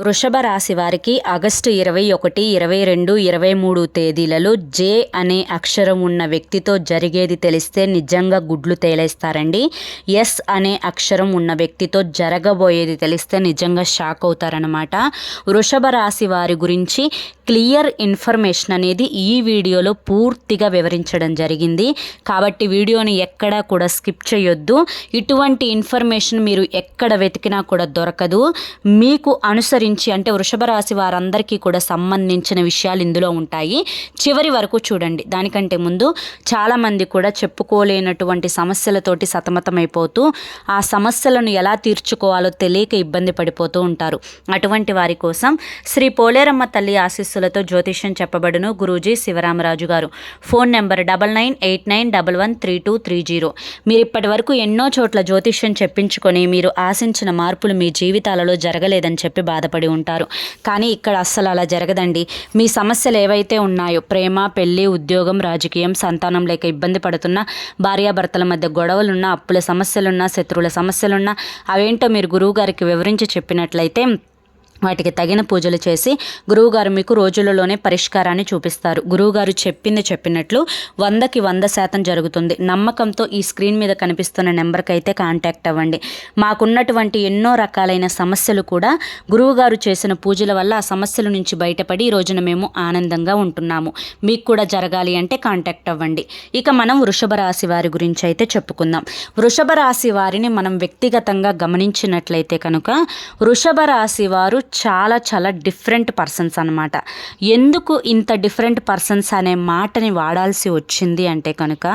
వృషభ రాశి వారికి ఆగస్టు ఇరవై ఒకటి ఇరవై రెండు ఇరవై మూడు తేదీలలో జే అనే అక్షరం ఉన్న వ్యక్తితో జరిగేది తెలిస్తే నిజంగా గుడ్లు తేలేస్తారండి. ఎస్ అనే అక్షరం ఉన్న వ్యక్తితో జరగబోయేది తెలిస్తే నిజంగా షాక్ అవుతారనమాట వృషభ రాశి వారి గురించి క్లియర్ ఇన్ఫర్మేషన్ అనేది ఈ వీడియోలో పూర్తిగా వివరించడం జరిగింది. కాబట్టి వీడియోని ఎక్కడా కూడా స్కిప్ చేయొద్దు. ఇటువంటి ఇన్ఫర్మేషన్ మీరు ఎక్కడ వెతికినా కూడా దొరకదు. మీకు అనుసరించి అంటే వృషభ రాశి వారందరికీ కూడా సంబంధించిన విషయాలు ఇందులో ఉంటాయి. చివరి వరకు చూడండి. దానికంటే ముందు చాలామంది కూడా చెప్పుకోలేనటువంటి సమస్యలతోటి సతమతమైపోతూ ఆ సమస్యలను ఎలా తీర్చుకోవాలో తెలియక ఇబ్బంది పడిపోతూ ఉంటారు. అటువంటి వారి కోసం శ్రీ పోలేరమ్మ తల్లి ఆశీస్సు ఆశీస్సులతో జ్యోతిష్యం చెప్పబడును గురూజీ శివరామరాజు గారు. Phone number double nine eight nine double one three two three zero. మీరు ఇప్పటి వరకు ఎన్నో చోట్ల జ్యోతిష్యం చెప్పించుకొని మీరు ఆశించిన మార్పులు మీ జీవితాలలో జరగలేదని చెప్పి బాధపడి ఉంటారు. కానీ ఇక్కడ అస్సలు అలా జరగదండి. మీ సమస్యలు ఏవైతే ఉన్నాయో ప్రేమ పెళ్ళి ఉద్యోగం రాజకీయం సంతానం లేక ఇబ్బంది పడుతున్న భార్యాభర్తల మధ్య గొడవలున్నా అప్పుల సమస్యలున్నా శత్రువుల సమస్యలున్నా అవేంటో మీరు గురువు గారికి వివరించి చెప్పినట్లయితే వాటికి తగిన పూజలు చేసి గురువుగారు మీకు రోజులలోనే పరిష్కారాన్ని చూపిస్తారు. గురువుగారు చెప్పింది చెప్పినట్లు వందకి వంద శాతం జరుగుతుంది. నమ్మకంతో ఈ స్క్రీన్ మీద కనిపిస్తున్న నెంబర్కి అయితే కాంటాక్ట్ అవ్వండి. మాకున్నటువంటి ఎన్నో రకాలైన సమస్యలు కూడా గురువుగారు చేసిన పూజల వల్ల ఆ సమస్యల నుంచి బయటపడి ఈ రోజున మేము ఆనందంగా ఉంటున్నాము. మీకు కూడా జరగాలి అంటే కాంటాక్ట్ అవ్వండి. ఇక మనం వృషభ రాశి వారి గురించి అయితే చెప్పుకుందాం. వృషభ రాశి వారిని మనం వ్యక్తిగతంగా గమనించినట్లయితే కనుక వృషభ రాశి వారు చాలా చాలా డిఫరెంట్ పర్సన్స్ అనమాట ఎందుకు ఇంత డిఫరెంట్ పర్సన్స్ అనే మాటని వాడాల్సి వచ్చింది అంటే కనుక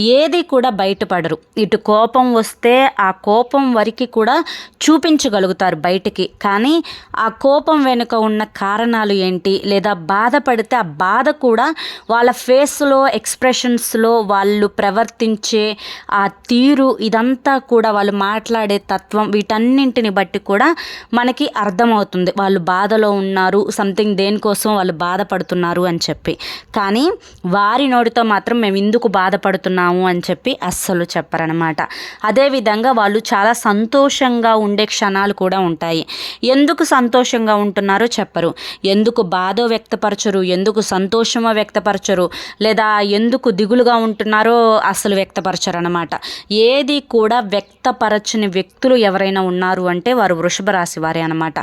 ఏది కూడా బయటపడరు. ఇటు కోపం వస్తే ఆ కోపం వరకు కూడా చూపించగలుగుతారు బయటికి. కానీ ఆ కోపం వెనుక ఉన్న కారణాలు ఏంటి? లేదా బాధపడితే ఆ బాధ కూడా వాళ్ళ ఫేస్లో ఎక్స్ప్రెషన్స్లో వాళ్ళు ప్రవర్తించే ఆ తీరు ఇదంతా కూడా వాళ్ళు మాట్లాడే తత్వం వీటన్నింటిని బట్టి కూడా మనకి అర్థమవుతుంది. వాళ్ళు బాధలో ఉన్నారు సంథింగ్ దేనికోసం వాళ్ళు బాధపడుతున్నారు అని చెప్పి. కానీ వారి నోటితో మాత్రం మేము ఎందుకు బాధపడుతున్నాము అని చెప్పి అస్సలు చెప్పరనమాట అదేవిధంగా వాళ్ళు చాలా సంతోషంగా ఉండే క్షణాలు కూడా ఉంటాయి. ఎందుకు సంతోషంగా ఉంటున్నారో చెప్పరు. ఎందుకు బాధ వ్యక్తపరచరు ఎందుకు సంతోషమో వ్యక్తపరచరు లేదా ఎందుకు దిగులుగా ఉంటున్నారో అసలు వ్యక్తపరచరు అనమాట ఏది కూడా వ్యక్తపరచని వ్యక్తులు ఎవరైనా ఉన్నారు అంటే వారు వృషభ రాశి వారే అనమాట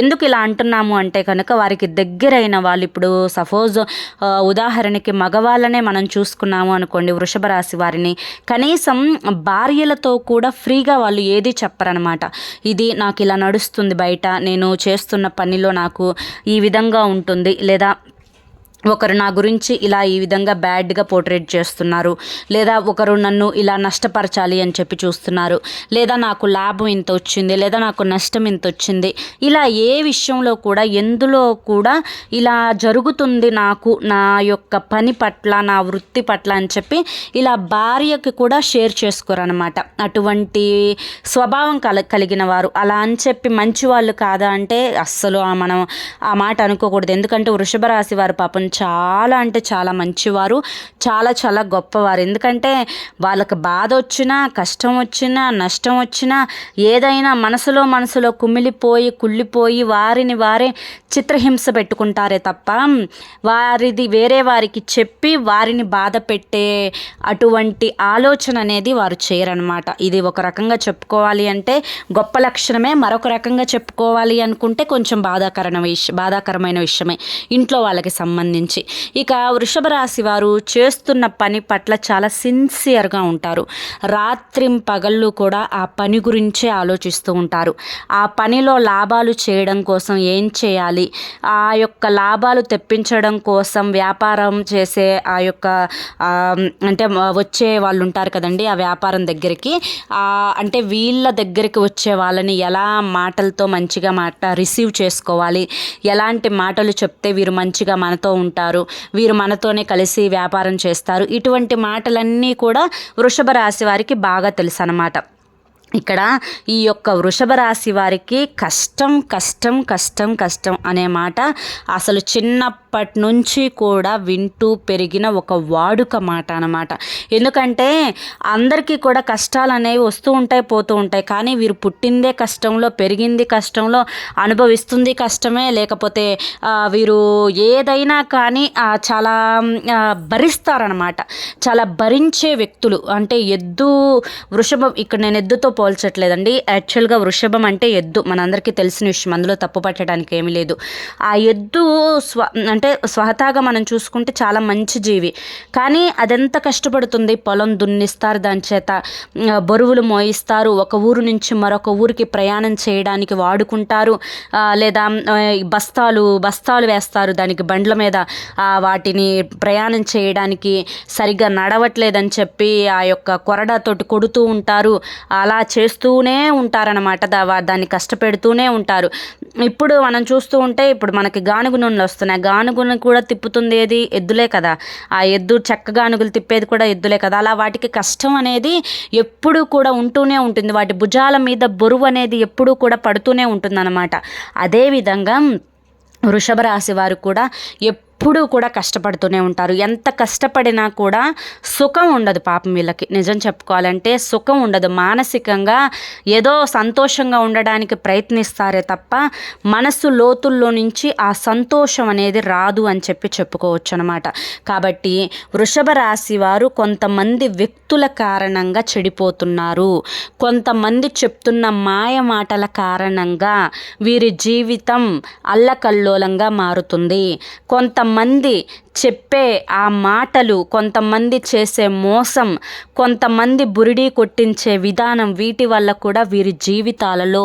ఎందుకు ఇలా అంటున్నాము అంటే కనుక వారికి దగ్గరైన వాళ్ళు ఇప్పుడు సపోజ్ ఉదాహరణకి మగవాళ్ళనే మనం చూసుకున్నాము అనుకోండి వృషభ రాశి వారిని. కనీసం భార్యలతో కూడా ఫ్రీగా వాళ్ళు ఏది చెప్పరనమాట ఇది నాకు ఇలా నడుస్తుంది బయట నేను చేస్తున్న పనిలో నాకు ఈ విధంగా ఉంటుంది. లేదా ఒకరు నా గురించి ఇలా ఈ విధంగా బ్యాడ్గా పోర్ట్రేట్ చేస్తున్నారు. లేదా ఒకరు నన్ను ఇలా నష్టపరచాలి అని చెప్పి చూస్తున్నారు. లేదా నాకు లాభం ఇంత వచ్చింది లేదా నాకు నష్టం ఇంత వచ్చింది. ఇలా ఏ విషయంలో కూడా ఎందులో కూడా ఇలా జరుగుతుంది నాకు నా యొక్క పని పట్ల నా వృత్తి పట్ల అని చెప్పి ఇలా భార్యకి కూడా షేర్ చేసుకోరనమాట అటువంటి స్వభావం కల కలిగిన వారు. అలా అని చెప్పి మంచి వాళ్ళు కాదా అంటే అస్సలు మనం ఆ మాట అనుకోకూడదు. ఎందుకంటే వృషభ రాశి వారు పాపం చాలా అంటే చాలా మంచివారు చాలా చాలా గొప్పవారు. ఎందుకంటే వాళ్ళకి బాధ వచ్చినా కష్టం వచ్చినా నష్టం వచ్చినా ఏదైనా మనసులో మనసులో కుమిలిపోయి కుళ్ళిపోయి వారిని వారే చిత్రహింస పెట్టుకుంటారే తప్ప వారిది వేరే వారికి చెప్పి వారిని బాధ పెట్టే అటువంటి ఆలోచన అనేది వారు చేయరనమాట ఇది ఒక రకంగా చెప్పుకోవాలి అంటే గొప్ప లక్షణమే. మరొక రకంగా చెప్పుకోవాలి అనుకుంటే కొంచెం బాధాకరణ విషయం బాధాకరమైన విషయమే. ఇంట్లో వాళ్ళకి సంబంధించి ఇక వృషభ రాశి వారు చేస్తున్న పని పట్ల చాలా సిన్సియర్గా ఉంటారు. రాత్రిం పగళ్ళు కూడా ఆ పని గురించే ఆలోచిస్తూ ఉంటారు. ఆ పనిలో లాభాలు చేయడం కోసం ఏం చేయాలి? ఆ యొక్క లాభాలు తెప్పించడం కోసం వ్యాపారం చేసే ఆ యొక్క అంటే వచ్చే వాళ్ళు ఉంటారు కదండి ఆ వ్యాపారం దగ్గరికి. అంటే వీళ్ళ దగ్గరికి వచ్చే వాళ్ళని ఎలా మాటలతో మంచిగా మాట రిసీవ్ చేసుకోవాలి? ఎలాంటి మాటలు చెప్తే వీరు మంచిగా మనతో ఉంటారు. వీరు మనతోనే కలిసి వ్యాపారం చేస్తారు. ఇటువంటి మాటలన్నీ కూడా వృషభ రాశి వారికి బాగా తెలుసు అన్నమాట ఇక్కడ ఈ యొక్క వృషభ రాశి వారికి కష్టం కష్టం కష్టం కష్టం అనే మాట అసలు చిన్న అప్పటినుంచి నుంచి కూడా వింటూ పెరిగిన ఒక వాడుక మాట అనమాట ఎందుకంటే అందరికీ కూడా కష్టాలు అనేవి వస్తూ ఉంటాయి పోతూ ఉంటాయి. కానీ వీరు పుట్టిందే కష్టంలో పెరిగింది కష్టంలో అనుభవిస్తుంది కష్టమే. లేకపోతే వీరు ఏదైనా కానీ చాలా భరిస్తారనమాట చాలా భరించే వ్యక్తులు. అంటే ఎద్దు వృషభం ఇక్కడ నేను ఎద్దుతో పోల్చట్లేదండి. యాక్చువల్గా వృషభం అంటే ఎద్దు. మనందరికీ తెలిసిన విషయం. అందులో తప్పు పట్టడానికి ఏమీ లేదు. ఆ ఎద్దు స్వ అంటే స్వహతాగా మనం చూసుకుంటే చాలా మంచి జీవి. కానీ అదెంత కష్టపడుతుంది? పొలం దున్నిస్తారు దాని చేత బరువులు మోయిస్తారు. ఒక ఊరు నుంచి మరొక ఊరికి ప్రయాణం చేయడానికి వాడుకుంటారు. లేదా బస్తాలు బస్తాలు వేస్తారు. దానికి బండ్ల మీద వాటిని ప్రయాణం చేయడానికి సరిగ్గా నడవట్లేదని చెప్పి ఆ యొక్క కొరడాతోటి కొడుతూ ఉంటారు. అలా చేస్తూనే ఉంటారనమాట దాన్ని కష్టపెడుతూనే ఉంటారు. ఇప్పుడు మనం చూస్తూ ఉంటే ఇప్పుడు మనకి గానుగు నూనెలు వస్తున్నాయి. గానుగును కూడా తిప్పుతుంది ఏది? ఎద్దులే కదా. ఆ ఎద్దు చెక్క గానుగులు తిప్పేది కూడా ఎద్దులే కదా. అలా వాటికి కష్టం అనేది ఎప్పుడూ కూడా ఉంటూనే ఉంటుంది. వాటి భుజాల మీద బరువు అనేది ఎప్పుడూ కూడా పడుతూనే ఉంటుంది అనమాట అదేవిధంగా వృషభ రాశి వారు కూడా ఎప్పుడు ఎప్పుడూ కూడా కష్టపడుతూనే ఉంటారు. ఎంత కష్టపడినా కూడా సుఖం ఉండదు పాపం వీళ్ళకి. నిజం చెప్పుకోవాలంటే సుఖం ఉండదు. మానసికంగా ఏదో సంతోషంగా ఉండడానికి ప్రయత్నిస్తారే తప్ప మనసు లోతుల్లో నుంచి ఆ సంతోషం అనేది రాదు అని చెప్పి చెప్పుకోవచ్చు అనమాట కాబట్టి వృషభ రాశి వారు కొంతమంది వ్యక్తుల కారణంగా చెడిపోతున్నారు. కొంతమంది చెప్తున్న మాయ మాటల కారణంగా వీరి జీవితం అల్లకల్లోలంగా మారుతుంది. కొంత మంది చెప్పే ఆ మాటలు కొంతమంది చేసే మోసం కొంతమంది బురిడి కొట్టించే విధానం వీటి వల్ల కూడా వీరి జీవితాలలో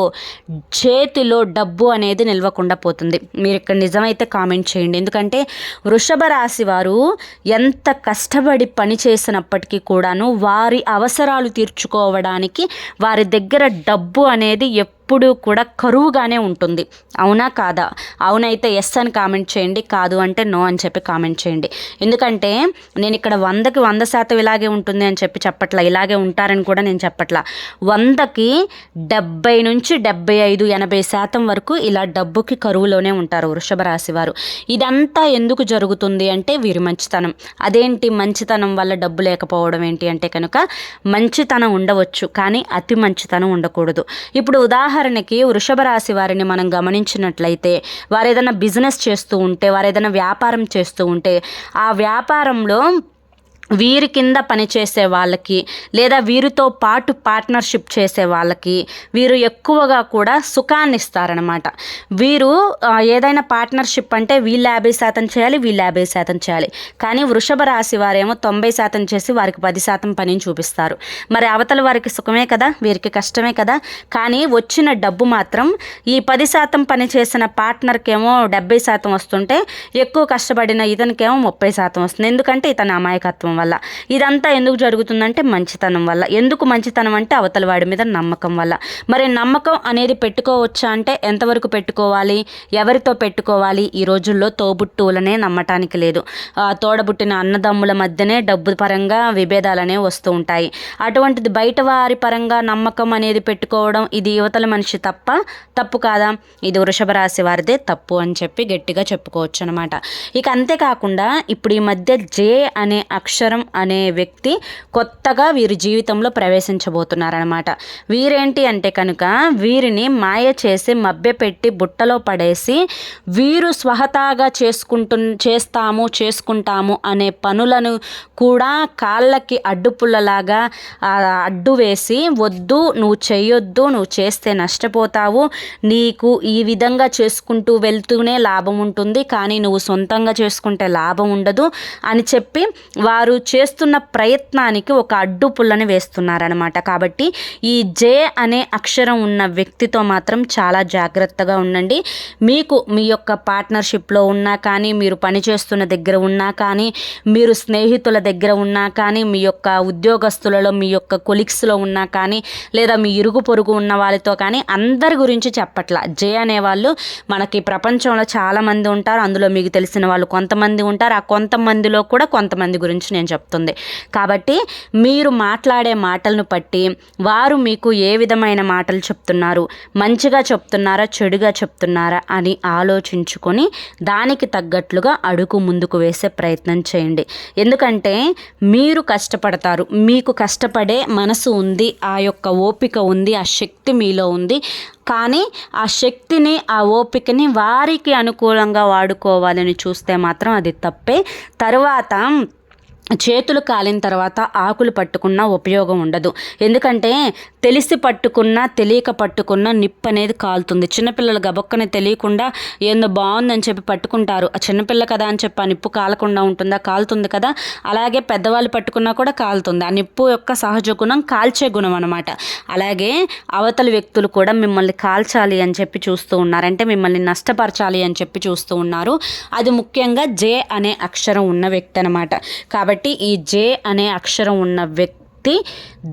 చేతిలో డబ్బు అనేది నిల్వకుండా పోతుంది. మీరు ఇక్కడ నిజమైతే కామెంట్ చేయండి. ఎందుకంటే వృషభ రాశి వారు ఎంత కష్టపడి పని చేసినప్పటికీ కూడాను వారి అవసరాలు తీర్చుకోవడానికి వారి దగ్గర డబ్బు అనేది ఎప్పుడూ కూడా కరువుగానే ఉంటుంది. అవునా కాదా? అవునైతే ఎస్ అని కామెంట్ చేయండి. కాదు అంటే నో అని చెప్పి కామెంట్ చేయండి ఎందుకంటే నేను ఇక్కడ వందకి వంద శాతం ఇలాగే ఉంటుంది అని చెప్పి చెప్పట్లా. ఇలాగే ఉంటారని కూడా నేను చెప్పట్లా. వందకి డెబ్బై నుంచి డెబ్బై ఐదు ఎనభై శాతం వరకు ఇలా డబ్బుకి కరువులోనే ఉంటారు వృషభ రాశి వారు. ఇదంతా ఎందుకు జరుగుతుంది అంటే వీరి మంచితనం. అదేంటి మంచితనం వల్ల డబ్బు లేకపోవడం ఏంటి అంటే కనుక మంచితనం ఉండవచ్చు కానీ అతి మంచితనం ఉండకూడదు. ఇప్పుడు ఉదాహరణకి వృషభ రాశి వారిని మనం గమనించినట్లయితే వారు ఏదైనా బిజినెస్ చేస్తూ ఉంటే వారు ఏదైనా వ్యాపారం చేస్తూ ఉంటే ఆ వ్యాపారంలో వీరి కింద పనిచేసే వాళ్ళకి లేదా వీరితో పాటు పార్ట్నర్షిప్ చేసే వాళ్ళకి వీరు ఎక్కువగా కూడా సుఖాన్ని ఇస్తారనమాట వీరు ఏదైనా పార్ట్నర్షిప్ అంటే వీళ్ళు యాభై శాతం చేయాలి వీళ్ళు యాభై శాతం చేయాలి. కానీ వృషభ రాశి వారేమో తొంభై శాతం చేసి వారికి పది శాతం పనిని చూపిస్తారు. మరి అవతల వారికి సుఖమే కదా వీరికి కష్టమే కదా? కానీ వచ్చిన డబ్బు మాత్రం ఈ పది శాతం పని చేసిన పార్ట్నర్కేమో డెబ్బై శాతం వస్తుంటే ఎక్కువ కష్టపడిన ఇతనికేమో ముప్పై శాతం వస్తుంది. ఎందుకంటే ఇతని అమాయకత్వం. వల్ల. ఇదంతా ఎందుకు జరుగుతుందంటే మంచితనం వల్ల. ఎందుకు మంచితనం అంటే అవతల వాడి మీద నమ్మకం వల్ల. మరి నమ్మకం అనేది పెట్టుకోవచ్చా అంటే ఎంతవరకు పెట్టుకోవాలి? ఎవరితో పెట్టుకోవాలి? ఈ రోజుల్లో తోబుట్టువులనే నమ్మటానికి లేదు. తోడబుట్టిన అన్నదమ్ముల మధ్యనే డబ్బు పరంగా విభేదాలనే వస్తూ ఉంటాయి. అటువంటిది బయట వారి పరంగా నమ్మకం అనేది పెట్టుకోవడం ఇది యువతల మనిషి తప్ప తప్పు కాదా? ఇది వృషభ రాశి వారిదే తప్పు అని చెప్పి గట్టిగా చెప్పుకోవచ్చు అనమాట ఇక అంతేకాకుండా ఇప్పుడు ఈ మధ్య జే అనే అక్షరం ఈశ్వరం అనే వ్యక్తి కొత్తగా వీరి జీవితంలో ప్రవేశించబోతున్నారనమాట వీరేంటి అంటే కనుక వీరిని మాయ చేసి మభ్యపెట్టి బుట్టలో పడేసి వీరు స్వహతాగా చేసుకుంటు చేస్తాము చేసుకుంటాము అనే పనులను కూడా కాళ్ళకి అడ్డుపుల్లలాగా అడ్డు వేసి వద్దు నువ్వు చేయొద్దు నువ్వు చేస్తే నష్టపోతావు నీకు ఈ విధంగా చేసుకుంటూ వెళ్తూనే లాభం ఉంటుంది కానీ నువ్వు సొంతంగా చేసుకుంటే లాభం ఉండదు అని చెప్పి వారు చేస్తున్న ప్రయత్నానికి ఒక అడ్డు పుల్లని వేస్తున్నారనమాట కాబట్టి ఈ జే అనే అక్షరం ఉన్న వ్యక్తితో మాత్రం చాలా జాగ్రత్తగా ఉండండి. మీకు మీ యొక్క పార్ట్నర్షిప్లో ఉన్నా కానీ మీరు పనిచేస్తున్న దగ్గర ఉన్నా కానీ మీరు స్నేహితుల దగ్గర ఉన్నా కానీ మీ యొక్క ఉద్యోగస్తులలో మీ యొక్క కొలిక్స్లో ఉన్నా కానీ లేదా మీ ఇరుగు పొరుగు ఉన్న వాళ్ళతో కానీ అందరి గురించి చెప్పట్ల. జే అనేవాళ్ళు మనకి ప్రపంచంలో చాలామంది ఉంటారు. అందులో మీకు తెలిసిన వాళ్ళు కొంతమంది ఉంటారు. ఆ కొంతమందిలో కూడా కొంతమంది గురించి నేను అని చెప్తుంది. కాబట్టి మీరు మాట్లాడే మాటలను బట్టి వారు మీకు ఏ విధమైన మాటలు చెప్తున్నారు? మంచిగా చెప్తున్నారా? చెడుగా చెప్తున్నారా? అని ఆలోచించుకొని దానికి తగ్గట్లుగా అడుగు ముందుకు వేసే ప్రయత్నం చేయండి. ఎందుకంటే మీరు కష్టపడతారు. మీకు కష్టపడే మనసు ఉంది ఆ యొక్క ఓపిక ఉంది ఆ శక్తి మీలో ఉంది. కానీ ఆ శక్తిని ఆ ఓపికని వారికి అనుకూలంగా వాడుకోవాలని చూస్తే మాత్రం అది తప్పే. తర్వాత చేతులు కాలిన తర్వాత ఆకులు పట్టుకున్న ఉపయోగం ఉండదు. ఎందుకంటే తెలిసి పట్టుకున్న తెలియక పట్టుకున్న నిప్పు అనేది కాలుతుంది. చిన్నపిల్లలు గబొక్కనే తెలియకుండా ఏందో బాగుందని చెప్పి పట్టుకుంటారు. ఆ చిన్నపిల్ల కదా అని చెప్పి ఆ నిప్పు కాలకుండా ఉంటుందా? కాలుతుంది కదా. అలాగే పెద్దవాళ్ళు పట్టుకున్నా కూడా కాలుతుంది. ఆ నిప్పు యొక్క సహజ గుణం కాల్చే గుణం అనమాట అలాగే అవతల వ్యక్తులు కూడా మిమ్మల్ని కాల్చాలి అని చెప్పి చూస్తూ ఉన్నారు. అంటే మిమ్మల్ని నష్టపరచాలి అని చెప్పి చూస్తూ ఉన్నారు. అది ముఖ్యంగా జే అనే అక్షరం ఉన్న వ్యక్తి అనమాట కాబట్టి ఈ జే అనే అక్షరం ఉన్న వ్యక్తి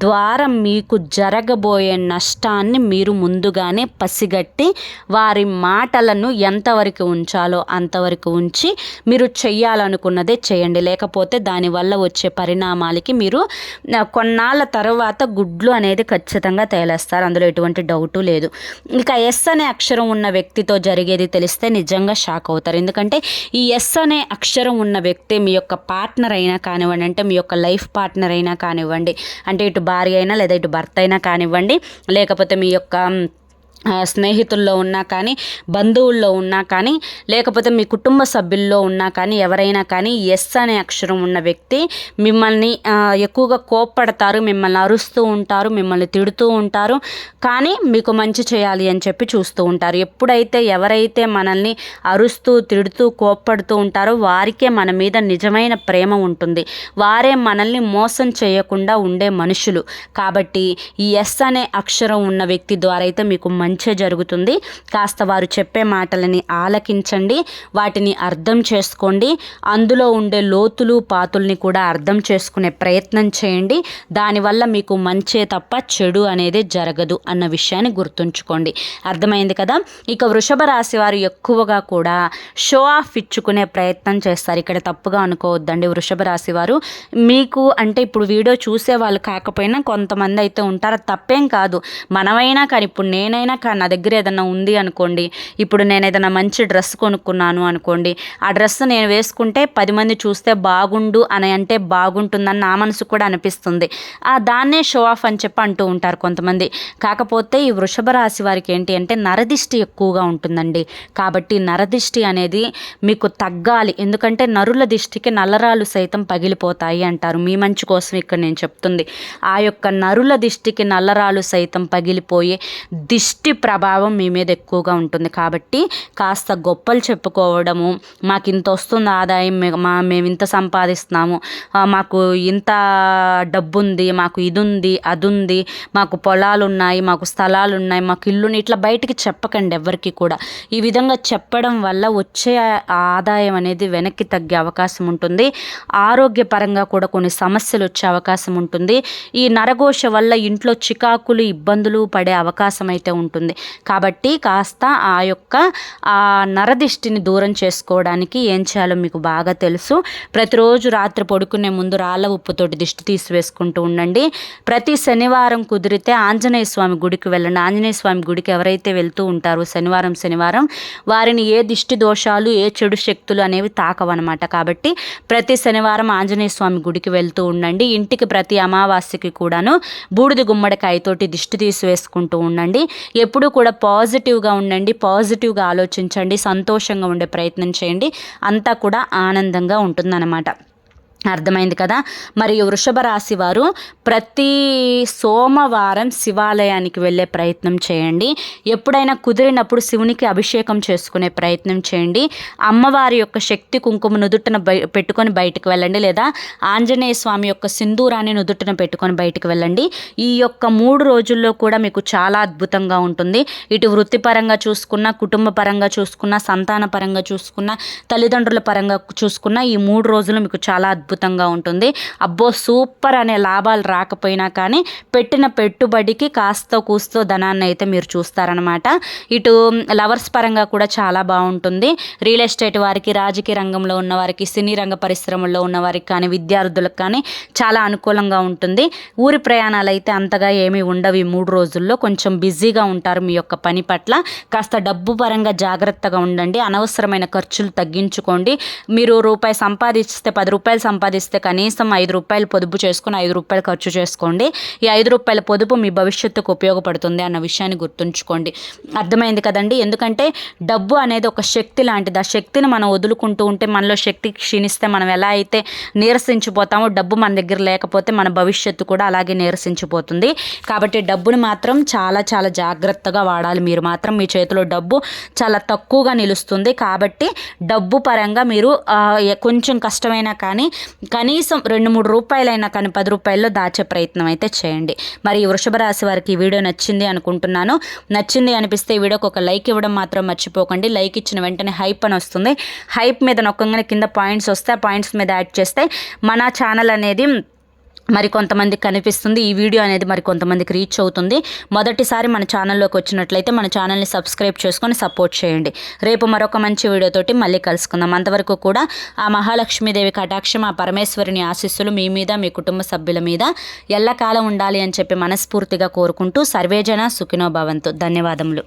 ద్వారా మీకు జరగబోయే నష్టాన్ని మీరు ముందుగానే పసిగట్టి వారి మాటలను ఎంతవరకు ఉంచాలో అంతవరకు ఉంచి మీరు చెయ్యాలనుకున్నదే చేయండి. లేకపోతే దానివల్ల వచ్చే పరిణామాలకి మీరు కొన్నాళ్ళ తర్వాత గుడ్లు అనేది ఖచ్చితంగా తేలేస్తారు. అందులో ఎటువంటి డౌటు లేదు. ఇక ఎస్ అనే అక్షరం ఉన్న వ్యక్తితో జరిగేది తెలిస్తే నిజంగా షాక్ అవుతారు. ఎందుకంటే ఈ ఎస్ అనే అక్షరం ఉన్న వ్యక్తి మీ యొక్క పార్ట్నర్ అయినా కానివ్వండి అంటే మీ యొక్క లైఫ్ పార్ట్నర్ అయినా కానివ్వండి అంటే ఇటు భార్య అయినా లేదా ఇటు భర్త అయినా కానివ్వండి లేకపోతే మీ యొక్క స్నేహితుల్లో ఉన్నా కానీ బంధువుల్లో ఉన్నా కానీ లేకపోతే మీ కుటుంబ సభ్యుల్లో ఉన్నా కానీ ఎవరైనా కానీ ఎస్ అనే అక్షరం ఉన్న వ్యక్తి మిమ్మల్ని ఎక్కువగా కోప్పడతారు మిమ్మల్ని అరుస్తూ ఉంటారు మిమ్మల్ని తిడుతూ ఉంటారు కానీ మీకు మంచి చేయాలి అని చెప్పి చూస్తూ ఉంటారు. ఎప్పుడైతే ఎవరైతే మనల్ని అరుస్తూ తిడుతూ కోప్పడుతూ ఉంటారో వారికే మన మీద నిజమైన ప్రేమ ఉంటుంది. వారే మనల్ని మోసం చేయకుండా ఉండే మనుషులు. కాబట్టి ఈ ఎస్ అనే అక్షరం ఉన్న వ్యక్తి ద్వారా అయితే మీకు మంచి జరుగుతుంది. కాస్త వారు చెప్పే మాటలని ఆలకించండి. వాటిని అర్థం చేసుకోండి. అందులో ఉండే లోతులు పాతుల్ని కూడా అర్థం చేసుకునే ప్రయత్నం చేయండి. దానివల్ల మీకు మంచే తప్ప చెడు అనేది జరగదు అన్న విషయాన్ని గుర్తుంచుకోండి. అర్థమైంది కదా? ఇక వృషభ రాశి వారు ఎక్కువగా కూడా షో ఆఫ్ ఇచ్చుకునే ప్రయత్నం చేస్తారు. ఇక్కడ తప్పుగా అనుకోవద్దండి వృషభ రాశి వారు. మీకు అంటే ఇప్పుడు వీడియో చూసే వాళ్ళు కాకపోయినా కొంతమంది అయితే ఉంటారు. తప్పేం కాదు. మనమైనా కానీ ఇప్పుడు నేనైనా కానీ నా దగ్గర ఏదైనా ఉంది అనుకోండి ఇప్పుడు నేను ఏదైనా మంచి డ్రెస్ కొనుక్కున్నాను అనుకోండి ఆ డ్రెస్ నేను వేసుకుంటే పది మంది చూస్తే బాగుండు అని అంటే బాగుంటుందని నా మనసు కూడా అనిపిస్తుంది. ఆ దాన్నే షో ఆఫ్ అని చెప్పి అంటూ ఉంటారు కొంతమంది. కాకపోతే ఈ వృషభ రాశి వారికి ఏంటి అంటే నరదిష్టి ఎక్కువగా ఉంటుందండి. కాబట్టి నరదిష్టి అనేది మీకు తగ్గాలి. ఎందుకంటే నరుల దిష్టికి నల్లరాలు సైతం పగిలిపోతాయి అంటారు. మీ మంచి కోసం ఇక్కడ నేను చెప్తుంది. ఆ యొక్క నరుల దిష్టికి నల్లరాలు సైతం పగిలిపోయి దిష్టి ప్రభావం మీ మీద ఎక్కువగా ఉంటుంది? కాబట్టి కాస్త గొప్పలు చెప్పుకోవడము మాకు ఇంత వస్తుంది ఆదాయం మా మేము ఇంత సంపాదిస్తున్నాము మాకు ఇంత డబ్బు ఉంది మాకు ఇది ఉంది అది ఉంది మాకు పొలాలు ఉన్నాయి మాకు స్థలాలు ఉన్నాయి మాకు ఇల్లుని ఇట్లా బయటికి చెప్పకండి ఎవరికి కూడా. ఈ విధంగా చెప్పడం వల్ల వచ్చే ఆదాయం అనేది వెనక్కి తగ్గే అవకాశం ఉంటుంది. ఆరోగ్యపరంగా కూడా కొన్ని సమస్యలు వచ్చే అవకాశం ఉంటుంది. ఈ నరఘోష వల్ల ఇంట్లో చికాకులు ఇబ్బందులు పడే అవకాశం అయితే ఉంటుంది. కాబట్టి కాస్త ఆ యొక్క ఆ నరదిష్టిని దూరం చేసుకోవడానికి ఏం చేయాలో మీకు బాగా తెలుసు. ప్రతిరోజు రాత్రి పడుకునే ముందు రాళ్ళ ఉప్పుతోటి దిష్టి తీసివేసుకుంటూ ఉండండి. ప్రతి శనివారం కుదిరితే ఆంజనేయ స్వామి గుడికి వెళ్ళండి. ఆంజనేయ స్వామి గుడికి ఎవరైతే వెళ్తూ ఉంటారో శనివారం శనివారం వారిని ఏ దిష్టి దోషాలు ఏ చెడు శక్తులు అనేవి తాకవన్నమాట. కాబట్టి ప్రతి శనివారం ఆంజనేయ స్వామి గుడికి వెళ్తూ ఉండండి. ఇంటికి ప్రతి అమావాస్యకి కూడాను బూడిద గుమ్మడికాయతోటి దిష్టి తీసివేసుకుంటూ ఉండండి. ఎప్పుడూ కూడా పాజిటివ్గా ఉండండి పాజిటివ్గా ఆలోచించండి సంతోషంగా ఉండే ప్రయత్నం చేయండి. అంతా కూడా ఆనందంగా ఉంటుందన్నమాట. అర్థమైంది కదా? మరియు వృషభ రాశి వారు ప్రతి సోమవారం శివాలయానికి వెళ్ళే ప్రయత్నం చేయండి. ఎప్పుడైనా కుదిరినప్పుడు శివునికి అభిషేకం చేసుకునే ప్రయత్నం చేయండి. అమ్మవారి యొక్క శక్తి కుంకుమ నుదుటిన పెట్టుకొని బయటకు వెళ్ళండి లేదా ఆంజనేయ స్వామి యొక్క సింధూరాన్ని నుదుటన పెట్టుకొని బయటకు వెళ్ళండి. ఈ యొక్క మూడు రోజుల్లో కూడా మీకు చాలా అద్భుతంగా ఉంటుంది. ఇటు వృత్తిపరంగా చూసుకున్న కుటుంబ పరంగా చూసుకున్న సంతాన పరంగా చూసుకున్న తల్లిదండ్రుల పరంగా చూసుకున్న ఈ మూడు రోజులు మీకు చాలా అద్భుతంగా ఉంటుంది. అబ్బో సూపర్ అనే లాభాలు రాకపోయినా కానీ పెట్టిన పెట్టుబడికి కాస్త కూస్తో ధనాన్ని అయితే మీరు చూస్తారనమాట ఇటు లవర్స్ పరంగా కూడా చాలా బాగుంటుంది. రియల్ ఎస్టేట్ వారికి రాజకీయ రంగంలో ఉన్న వారికి సినీ రంగ పరిశ్రమల్లో ఉన్న వారికి కానీ విద్యార్థులకు కానీ చాలా అనుకూలంగా ఉంటుంది. ఊరి ప్రయాణాలు అయితే అంతగా ఏమీ ఉండవు ఈ మూడు రోజుల్లో. కొంచెం బిజీగా ఉంటారు మీ యొక్క పని పట్ల. కాస్త డబ్బు పరంగా జాగ్రత్తగా ఉండండి. అనవసరమైన ఖర్చులు తగ్గించుకోండి. మీరు రూపాయి సంపాదిస్తే పది రూపాయలు సంపాదిస్తే కనీసం ఐదు రూపాయలు పొదుపు చేసుకుని ఐదు రూపాయలు ఖర్చు చేసుకోండి. ఈ ఐదు రూపాయల పొదుపు మీ భవిష్యత్తుకు ఉపయోగపడుతుంది అన్న విషయాన్ని గుర్తుంచుకోండి. అర్థమైంది కదండి? ఎందుకంటే డబ్బు అనేది ఒక శక్తి లాంటిది. ఆ శక్తిని మనం వదులుకుంటూ ఉంటే మనలో శక్తి క్షీణిస్తే మనం ఎలా అయితే నీరసించిపోతామో డబ్బు మన దగ్గర లేకపోతే మన భవిష్యత్తు కూడా అలాగే నీరసించిపోతుంది. కాబట్టి డబ్బుని మాత్రం చాలా చాలా జాగ్రత్తగా వాడాలి మీరు మాత్రం. మీ చేతిలో డబ్బు చాలా తక్కువగా నిలుస్తుంది. కాబట్టి డబ్బు పరంగా మీరు కొంచెం కష్టమైనా కానీ కనీసం రెండు మూడు రూపాయలైనా కానీ పది రూపాయల్లో దాచే ప్రయత్నం అయితే చేయండి. మరి వృషభ రాశి వారికి ఈ వీడియో నచ్చింది అనుకుంటున్నాను. నచ్చింది అనిపిస్తే ఈ వీడియోకి ఒక లైక్ ఇవ్వడం మాత్రం మర్చిపోకండి. లైక్ ఇచ్చిన వెంటనే హైప్ అని వస్తుంది. హైప్ మీద నొక్కగానే కింద పాయింట్స్ వస్తే ఆ పాయింట్స్ మీద యాడ్ చేస్తే మన ఛానల్ అనేది మరి కొంతమందికి కనిపిస్తుంది. ఈ వీడియో అనేది మరి కొంతమందికి రీచ్ అవుతుంది. మొదటిసారి మన ఛానల్లోకి వచ్చినట్లయితే మన ఛానల్ని సబ్స్క్రైబ్ చేసుకొని సపోర్ట్ చేయండి. రేపు మరొక మంచి వీడియోతోటి మళ్ళీ కలుసుకుందాం. అంతవరకు కూడా ఆ మహాలక్ష్మీదేవి కటాక్షం ఆ పరమేశ్వరుని ఆశీస్సులు మీ మీద మీ కుటుంబ సభ్యుల మీద ఎల్లకాలం ఉండాలి అని చెప్పి మనస్ఫూర్తిగా కోరుకుంటూ సర్వేజన సుఖినోభవంతు ధన్యవాదములు.